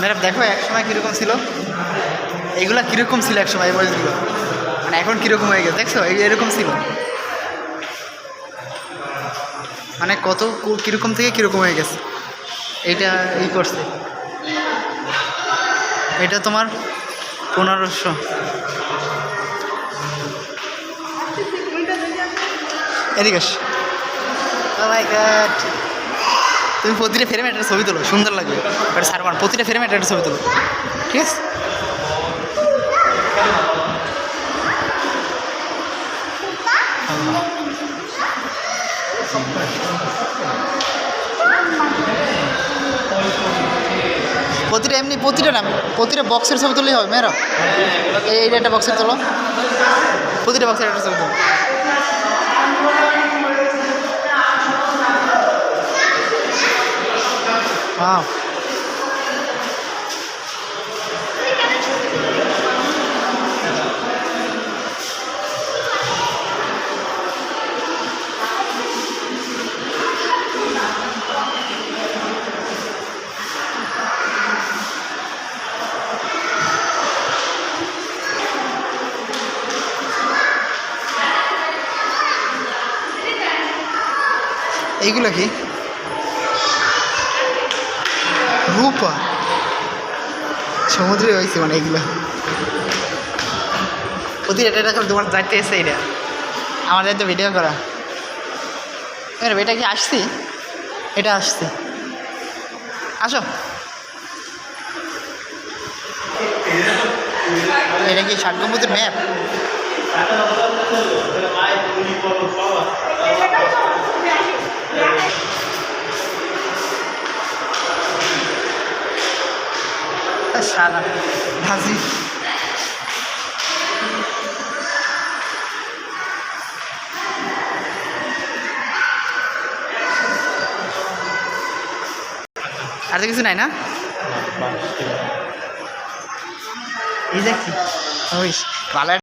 Madam, দেখো, এক সময় কীরকম ছিল? এইগুলা কীরকম ছিল এক সময় এই বয়সগুলো? মানে এখন কীরকম হয়ে গেছে? দেখছ? এই এরকম ছিল। মানে কত কীরকম থেকে কীরকম হয়ে গেছে? এইটা এই করছে। এটা তোমার পনেরোশো। এদিকে। Oh. তুমি প্রতিটা ফ্রেমে একটা ছবি তোলো, সুন্দর লাগবে। বাট সারবান প্রতিটা ফ্রেমে একটা ছবি তোলো। ঠিক আছে? প্রতিটা এমনি প্রতিটা না, প্রতিটা বক্সের ছবি তুললেই হবে, মেয়েরা। এই, এইটা একটা বক্সের তোলো। প্রতিটা বক্সের একটা ছবি তোলো। Wow. এইগুলো কি রূপা। সমুদ্রে হয়েছে মানে এগুলো প্রতি এটা এটা তোমার দায়িত্ব এসে এটা। আমার দায়িত্ব ভিডিও করা। এটা কি আসছি? এটা আসছি। আসো। এটা কি ষাট গম্বুজের ম্যাপ সারা ভাজি আর তো কিছু নাই না? এই দেখি ভালো